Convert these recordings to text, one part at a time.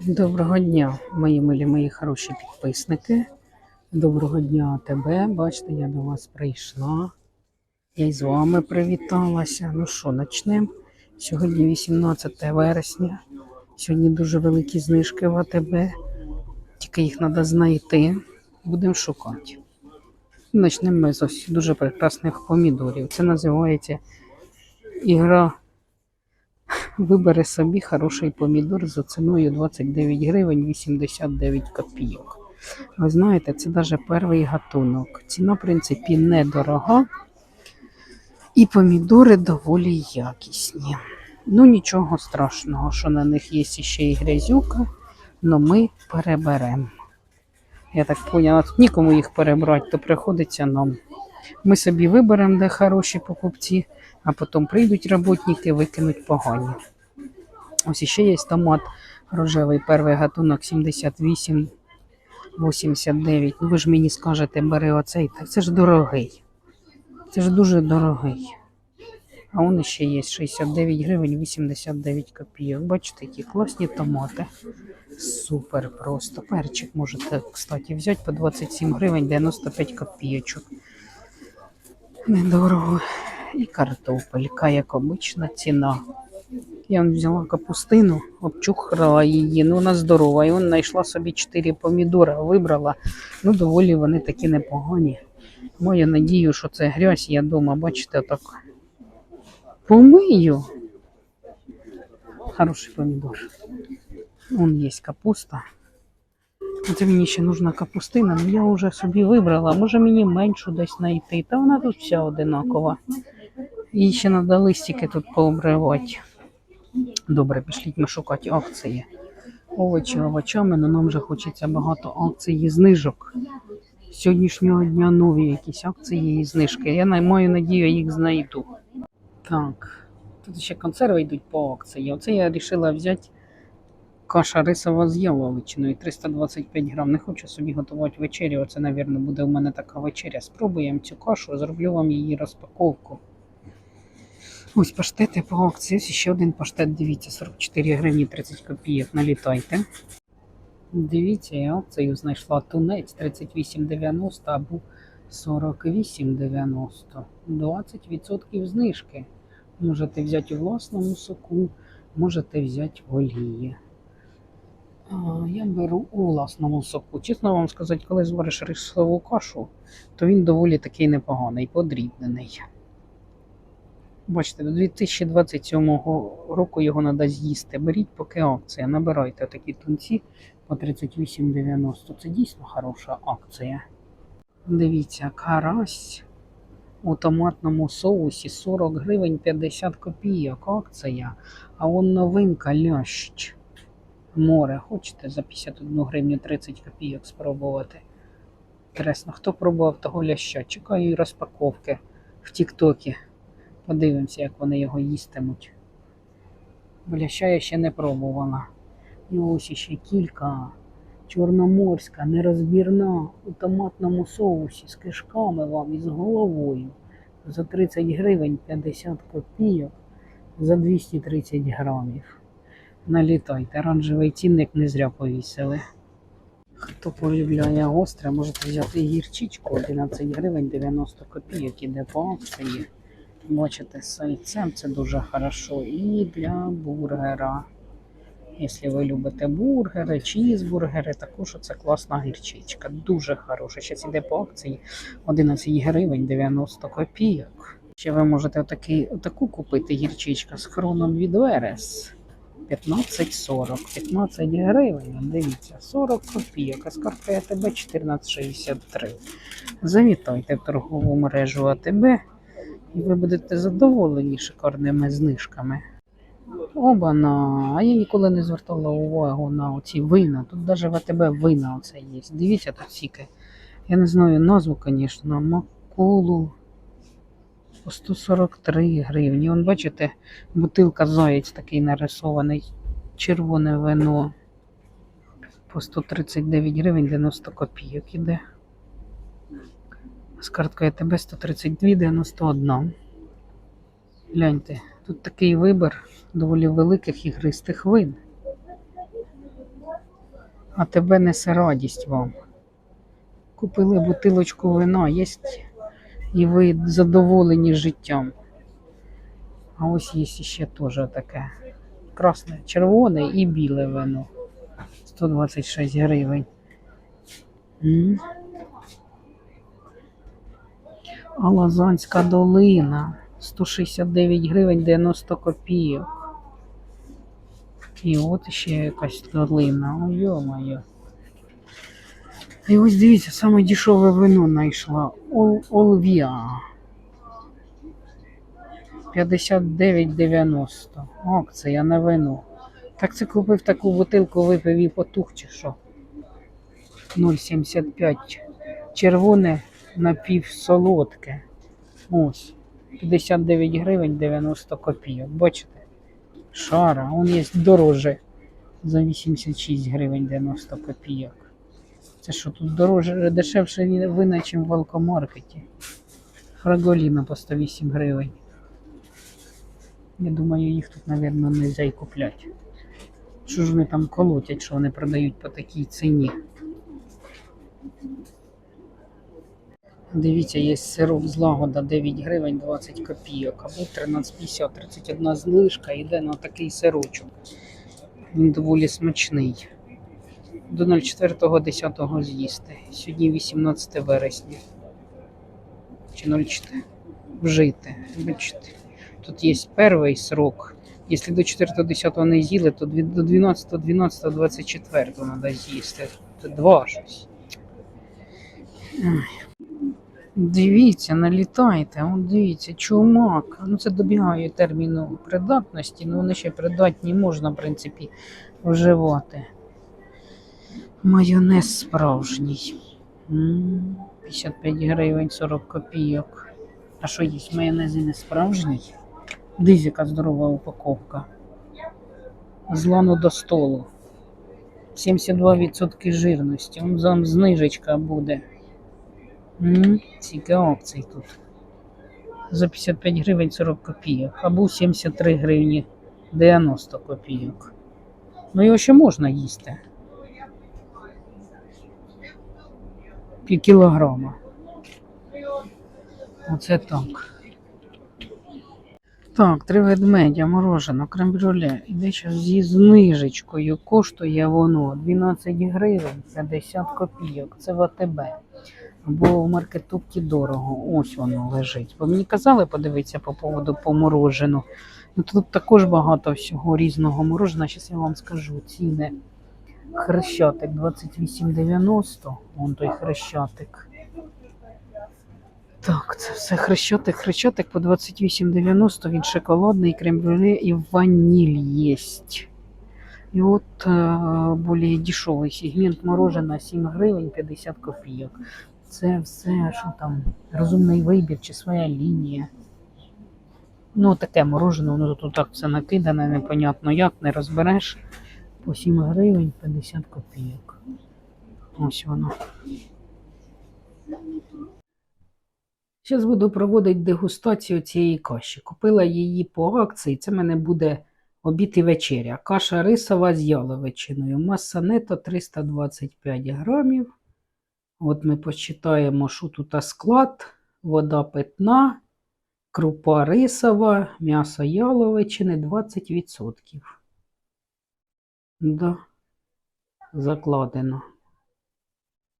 Доброго дня, мої милі, мої хороші підписники. Доброго дня тебе. Бачите, я до вас прийшла. Я з вами привіталася. Ну що, почнемо. Сьогодні 18 вересня. Сьогодні дуже великі знижки в АТБ. Тільки їх треба знайти. Будемо шукати. Почнемо ми з ось дуже прекрасних помідорів. Це називається ігра Вибери собі хороший помідор за ціною 29 гривень 89 копійок. Ви знаєте, це навіть перший гатунок. Ціна, в принципі, недорога. І помідори доволі якісні. Ну, нічого страшного, що на них є ще й грязюка, але ми переберемо. Я так поняла, тут нікому їх перебрати, то приходиться нам. Ми собі виберемо, де хороші покупці, а потім прийдуть роботники, викинуть погані. Ось іще є томат рожевий, перший гатунок 78, 89. Ну ви ж мені скажете, бери оцей, так це ж дорогий. Це ж дуже дорогий. А он ще є 69 гривень 89 копійок. Бачите, які класні томати. Супер просто. Перчик можете, кстати, взяти по 27 гривень 95 копійочок. Недорого. І картопелька, як обична ціна. Я взяла капустину, обчухрала її, ну вона здорова. І вон знайшла собі 4 помідора, вибрала. Ну, доволі вони такі непогані. Маю надію, що це грязь, я вдома, бачите, так помию. Хороший помідор. Вон є капуста. Це мені ще нужна капустина, але я вже собі вибрала. Може мені меншу десь знайти. Та вона тут вся одинакова. Їй ще треба листики тут пообривати. Добре, пішліть ми шукати акції. Овочі овочами, але нам вже хочеться багато акцій і знижок. З Сьогоднішнього дня нові якісь акції і знижки. Я маю надію, їх знайду. Так, тут ще консерви йдуть по акції. Оце я вирішила взяти каша рисова з яловичиною 325 грам. Не хочу собі готувати вечерю. Оце, мабуть, буде у мене така вечеря. Спробуємо цю кашу, зроблю вам її розпаковку. Ось паштети по акції. Ось ще один паштет, дивіться, 44 гривні 30 копійок. Налітайте. Дивіться, я акцію знайшла тунець 38,90 або 48,90. 20% знижки. Можете взяти у власному соку, можете взяти в олії. Я беру у власному соку. Чесно вам сказати, коли звариш рисову кашу, то він доволі такий непоганий, подрібнений. Бачите, до 2027 року його треба з'їсти. Беріть поки акція. Набирайте такі тунці по 38,90. Це дійсно хороша акція. Дивіться, карась у томатному соусі 40 гривень 50 копійок. Акція. А он новинка лящ. Море. Хочете за 51 гривню 30 копійок спробувати? Інтересно, хто пробував того ляща? Чекаю розпаковки в Тіктокі. Подивимося, як вони його їстимуть. Бо ляща я ще не пробувала. І ось ще кілька. Чорноморська, нерозбірна у томатному соусі з кишками вам і з головою. За 30 гривень 50 копійок за 230 грамів. Налітайте, оранжевий цінник не зря повісили. Хто полюбляє гостре, можете взяти гірчичку 11 гривень 90 копійок, іде по акції. Бачите, з сальцем це дуже хорошо. І для бургера. Якщо ви любите бургери, чізбургери, також це класна гірчичка. Дуже хороша. Зараз іде по акції 11 гривень 90 копійок. Ще ви можете отакий, отаку купити гірчичка з хроном від Верес. 15,40. 15 гривень. Дивіться, 40 копійок. А з карти АТБ 14,63. Завітайте в торгову мережу АТБ і ви будете задоволені шикарними знижками. Оба-на, а я ніколи не звертала увагу на оці вина. Тут навіть в АТБ вина оце є. Дивіться тут тільки. Я не знаю назву, звісно, макулу по 143 гривні. Вон, бачите, бутилка заєць такий нарисований. Червоне вино по 139 гривень 90 копійок іде. З карткою АТБ 132,91. Гляньте, тут такий вибір доволі великих ігристих вин. А тебе несе радість вам. Купили бутилочку вина, є і ви задоволені життям. А ось є ще теж таке. Красне, червоне і біле вино. 126 гривень. Лазанська долина 169 гривень 90 копійок. І от ще якась долина. Ой, йо-моє. І ось дивіться, саме дешеве вино знайшла. Ол, Олвіа. 59,90. Акція на вино. Так це купив таку бутилку, випив і потух чи що? 0,75. Червоне напівсолодке. Ось. 59 гривень 90 копійок. Бачите? Шара. Он є дороже. За 86 гривень 90 копійок. Це що тут дороже, дешевше вина, ніж в алкомаркеті. Фраголіна по 108 гривень. Я думаю, їх тут, мабуть, не можна й купляти. Що ж вони там колотять, що вони продають по такій ціні? Дивіться, є сироп з лагода 9 гривень 20 копійок, або 13,50, 31 знижка, йде на такий сирочок. Він доволі смачний. До 04.10 з'їсти. Сьогодні 18 вересня. Чи 04? Вжити. Бачите. Тут є перший срок. Якщо до 4.10 не з'їли, то до 12, 12, 24 треба з'їсти. Це два щось. Дивіться, налітайте, от дивіться, чумак. Ну це добігає терміну придатності, ну вони ще придатні можна, в принципі, вживати. Майонез справжній. 55 гривень 40 копійок. А що є? Майонез не справжній? Яка здорова упаковка. З лану до столу. 72% жирності. Он знижечка буде. Скільки акцій тут. За 55 гривень 40 копійок. Або 73 гривні 90 копійок. Ну його ще можна їсти. Пів кілограма. Оце так. Так, три ведмедя, морожено, крем-брюле. Іде зі знижечкою. Коштує воно 12 гривень 50 копійок. Це в АТБ. Або в маркетупці дорого. Ось воно лежить. Бо мені казали подивитися по поводу по морожену. Ну, тут також багато всього різного мороженого. Зараз я вам скажу ціни. Хрещатик 28,90. Вон той хрещатик. Так, це все хрещатик. Хрещатик по 28,90. Він шоколадний, крем-брюле і ваніль є. І от е, більш дешевий сегмент мороженого 7 гривень 50 копійок. Це все, що там, розумний вибір чи своя лінія. Ну, таке морожене, воно тут так все накидане, непонятно як, не розбереш. По 7 гривень 50 копійок. Ось воно. Зараз буду проводити дегустацію цієї каші. Купила її по акції. Це в мене буде обід і вечеря. Каша рисова з яловичиною. Маса нето 325 грамів. От ми почитаємо, що тут склад, вода питна, крупа рисова, м'ясо яловичини 20%. Да, закладено.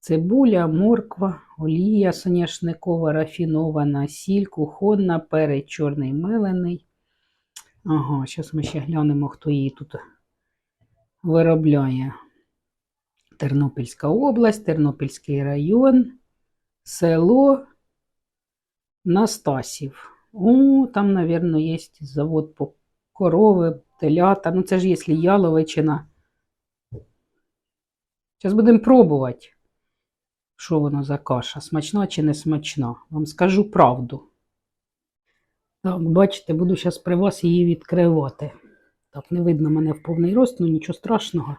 Цибуля, морква, олія соняшникова, рафінована, сіль, кухонна, перець чорний мелений. Ага, зараз ми ще глянемо, хто її тут виробляє. Тернопільська область, Тернопільський район, село Настасів. О, там, мабуть, є завод по корови, телята. Ну, це ж якщо яловичина. Зараз будемо пробувати, що воно за каша, смачна чи не смачна. Вам скажу правду. Так, бачите, буду зараз при вас її відкривати. Так, не видно мене в повний рост, ну нічого страшного.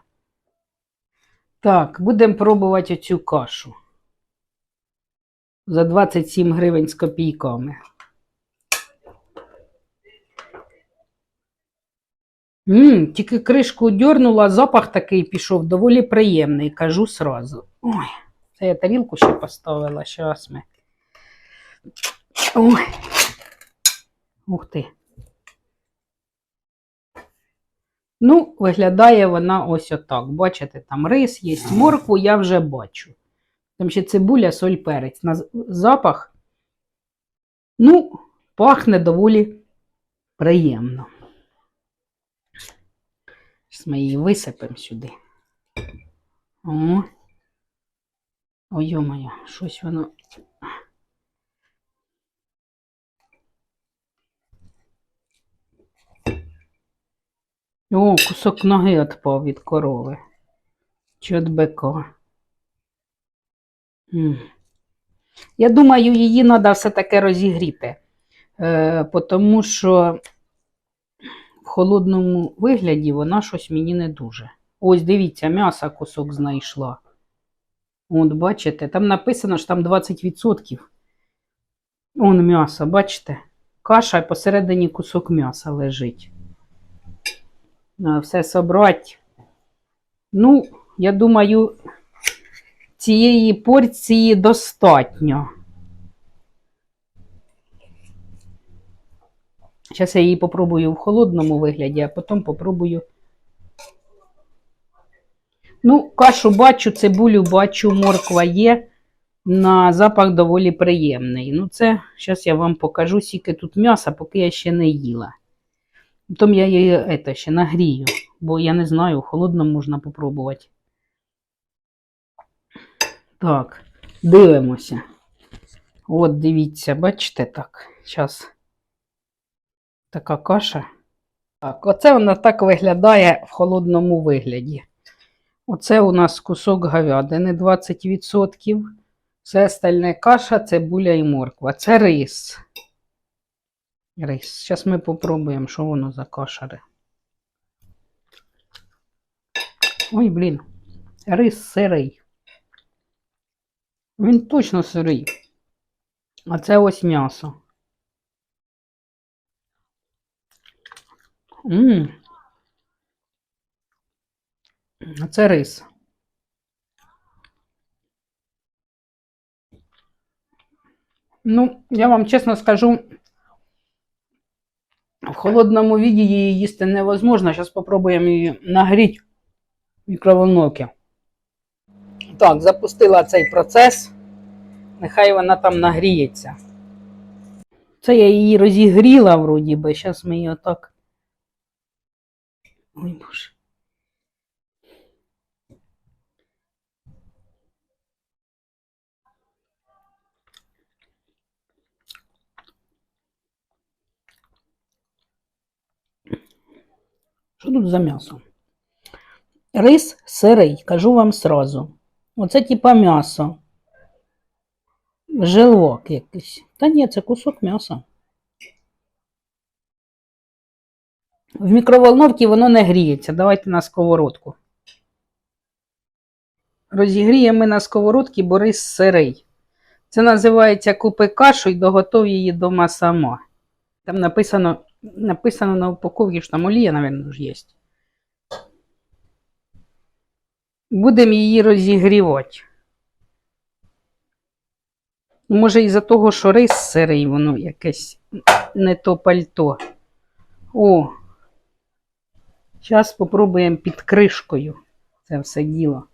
Так, будемо пробувати оцю кашу. За 27 гривень з копійками. Мм, тільки кришку дьорнула, запах такий пішов, доволі приємний, кажу сразу. Ой, це я тарілку ще поставила, щас ми. Ой. Ух ти. Ну, виглядає вона ось отак. Бачите, там рис є, моркву я вже бачу. Там ще цибуля, соль, перець. На запах, ну, пахне доволі приємно. Зараз ми її висипемо сюди. О. Ой, йо-моє, щось воно. О, кусок ноги відпав від корови. Чи від бика. Я думаю, її треба все-таки розігріти. Е, тому що в холодному вигляді вона щось мені не дуже. Ось дивіться, м'яса кусок знайшла. От, бачите, там написано, що там 20%. Он м'ясо, бачите? Каша і посередині кусок м'яса лежить. Надо все собрати. Ну, я думаю, цієї порції достатньо. Зараз я її попробую в холодному вигляді, а потім попробую. Ну, кашу бачу, цибулю бачу, морква є. На запах доволі приємний. Ну, це зараз я вам покажу, скільки тут м'яса, поки я ще не їла. Потім я її это, ще нагрію, бо я не знаю, в холодному можна попробувати. Так, дивимося. От, дивіться, бачите так. Зараз така каша. Так, оце вона так виглядає в холодному вигляді. Оце у нас кусок говядини 20%. Це остальне каша, цибуля і морква. Це рис. Рис. Зараз ми попробуємо, що воно за кашари. Ой, блін. Рис сирий. Він точно сирий. А це ось м'ясо. Мм. А це рис. Ну, я вам чесно скажу, в холодному віді її їсти невозможно. Зараз спробуємо її нагріти в мікроволновці. Так, запустила цей процес. Нехай вона там нагріється. Це я її розігріла вроді би. Зараз ми її отак. Ой боже. Що тут за м'ясо? Рис сирий, кажу вам сразу. Оце типа м'ясо. Желвок якийсь. Та ні, це кусок м'яса. В мікроволновці воно не гріється. Давайте на сковородку. Розігріємо на сковородці, бо рис сирий. Це називається купи кашу і доготов її дома сама. Там написано, написано на упаковці, що там олія, мабуть, ж є. Будемо її розігрівати. Може, із-за того, що рис сирий, воно якесь не то пальто. О, зараз спробуємо під кришкою це все діло.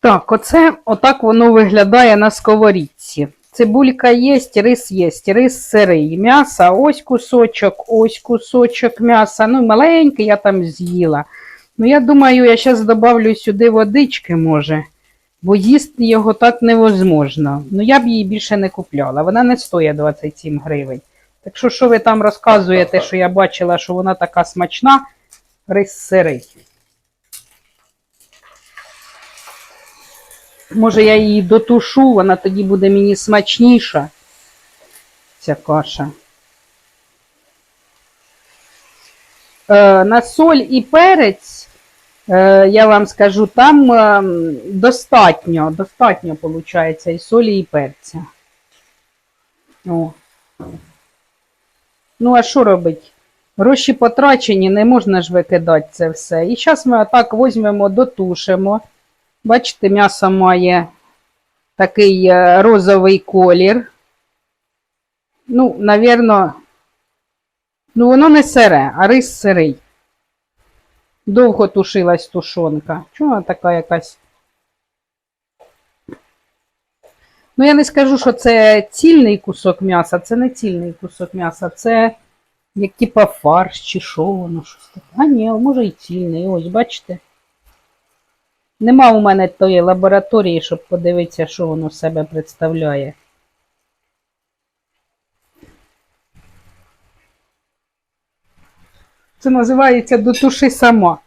Так, оце отак воно виглядає на сковорідці. Цибулька є, рис є, рис сирий. М'ясо, ось кусочок, ось кусочок м'яса. Ну, маленький я там з'їла. Ну, я думаю, я зараз додавлю сюди водички, може, бо їсти його так невозможно. Ну, я б її більше не купляла. Вона не стоїть 27 гривень. Так що, що ви там розказуєте, що я бачила, що вона така смачна, рис сирий. Може, я її дотушу, вона тоді буде мені смачніша, ця каша. Е, на соль і перець, е, я вам скажу, там е, достатньо, достатньо виходить і солі, і перця. О. Ну, а що робити? Гроші потрачені, не можна ж викидати це все. І зараз ми отак візьмемо, дотушимо. Бачите, м'ясо має такий е, розовий колір. Ну, навірно, ну воно не сире, а рис сирий. Довго тушилась тушонка. Чому вона така якась? Ну, я не скажу, що це цільний кусок м'яса, це не цільний кусок м'яса, це як типа фарш чи що воно щось таке. А ні, може і цільний. Ось, бачите? Нема у мене тої лабораторії, щоб подивитися, що воно себе представляє. Це називається дотуши сама.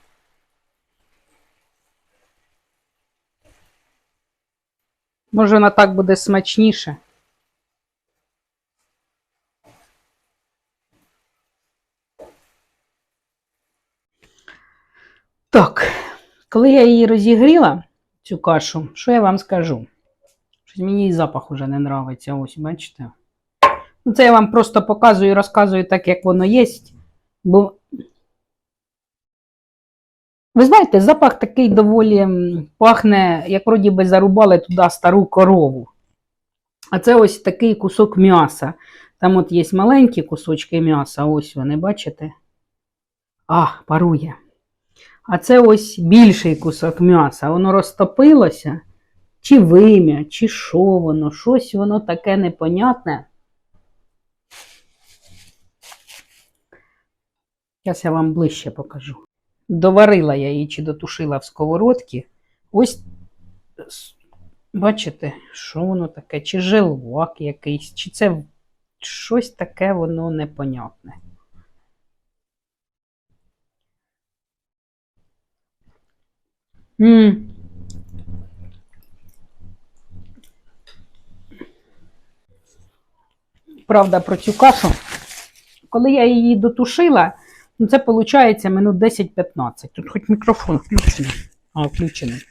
Може, вона так буде смачніше. Так, коли я її розігріла, цю кашу, що я вам скажу? Щось мені і запах уже не нравиться. Ось, бачите? Ну, це я вам просто показую і розказую так, як воно є. Бо ви знаєте, запах такий доволі пахне, як вроді би зарубали туди стару корову. А це ось такий кусок м'яса. Там от є маленькі кусочки м'яса, ось вони, бачите? А, парує. А це ось більший кусок м'яса. Воно розтопилося, чи вим'я, чи що воно, щось воно таке непонятне. Зараз я вам ближче покажу. Доварила я її чи дотушила в сковородці. Ось, бачите, що воно таке? Чи желвак якийсь, чи це щось таке воно непонятне. М. Правда, про цю кашу. Коли я її дотушила, ну це виходить минут 10-15. Тут хоч мікрофон включений. А, включений.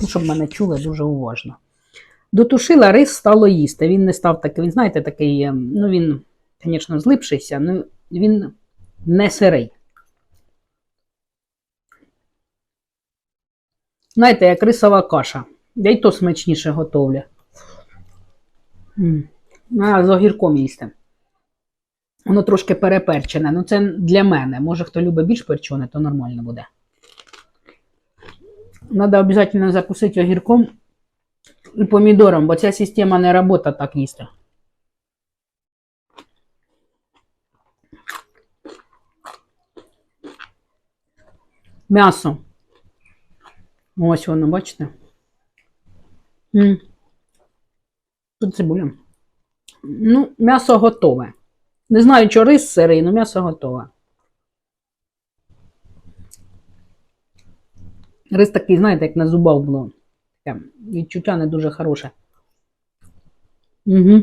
Ну, щоб мене чули дуже уважно. Дотушила рис стало їсти. Він не став такий, він, знаєте, такий, е, ну він, звісно, злипшийся, але він не сирий. Знаєте, як рисова каша. Я й то смачніше готовлю. А, з огірком їсти. Воно трошки переперчене. Ну, це для мене. Може, хто любить більш перчене, то нормально буде. Надо обов'язково закусити огірком і помідором, бо ця система не робота так їсти. М'ясо. Ось воно, бачите? Тут цибуля. Ну, м'ясо готове. Не знаю, що рис сирий, але м'ясо готове. Рис такий, знаєте, як на зубах було. Таке відчуття не дуже хороше. Угу.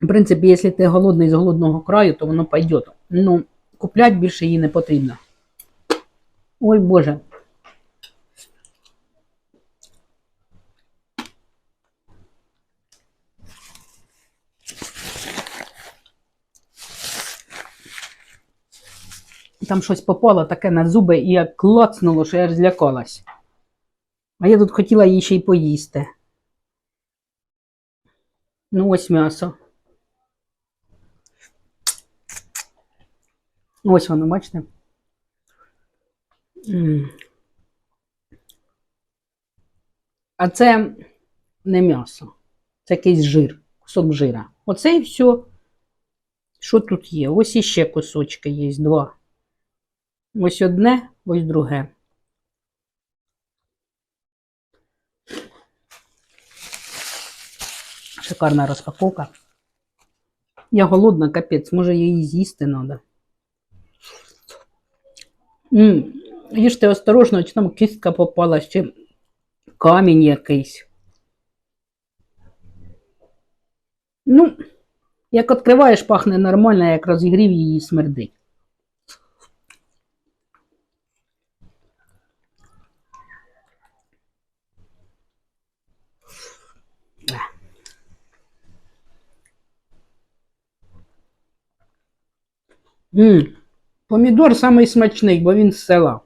В принципі, якщо ти голодний з голодного краю, то воно пойде. Ну, купляти більше її не потрібно. Ой Боже. Там щось попало таке на зуби і як клацнуло, що я аж злякалась. А я тут хотіла її ще й поїсти. Ну, ось м'ясо. Ось воно, бачите? А це не м'ясо. Це якийсь жир, кусок жира. Оце і все. Що тут є? Ось іще кусочки є, два. Ось одне, ось друге. Шикарна розпаковка. Я голодна, капець, може її з'їсти треба. Їжте осторожно, чи там кістка попалась, чи камінь якийсь. Ну, як відкриваєш, пахне нормально, як розігрів її смердить. м Помідор самий смачний, бо він з села.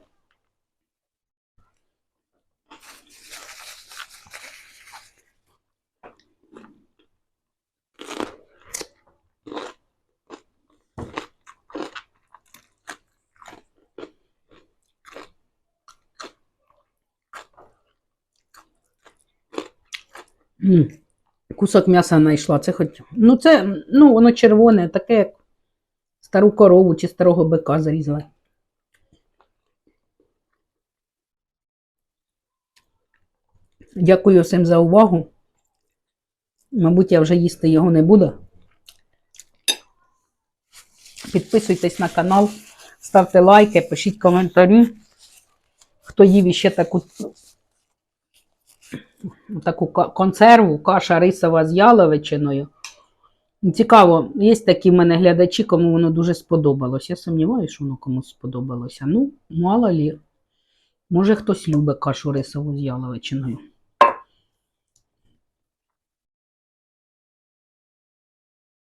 Кусок м'яса знайшла. Це хоч. Ну, це, ну, воно червоне, таке, як стару корову чи старого бика зарізали. Дякую всім за увагу. Мабуть, я вже їсти його не буду. Підписуйтесь на канал, ставте лайки, пишіть коментарі. Хто їв іще таку таку консерву, каша рисова з яловичиною. Цікаво, є такі в мене глядачі, кому воно дуже сподобалось. Я сумніваюся, що воно комусь сподобалося. Ну, мало лі. Може, хтось любить кашу рисову з яловичиною.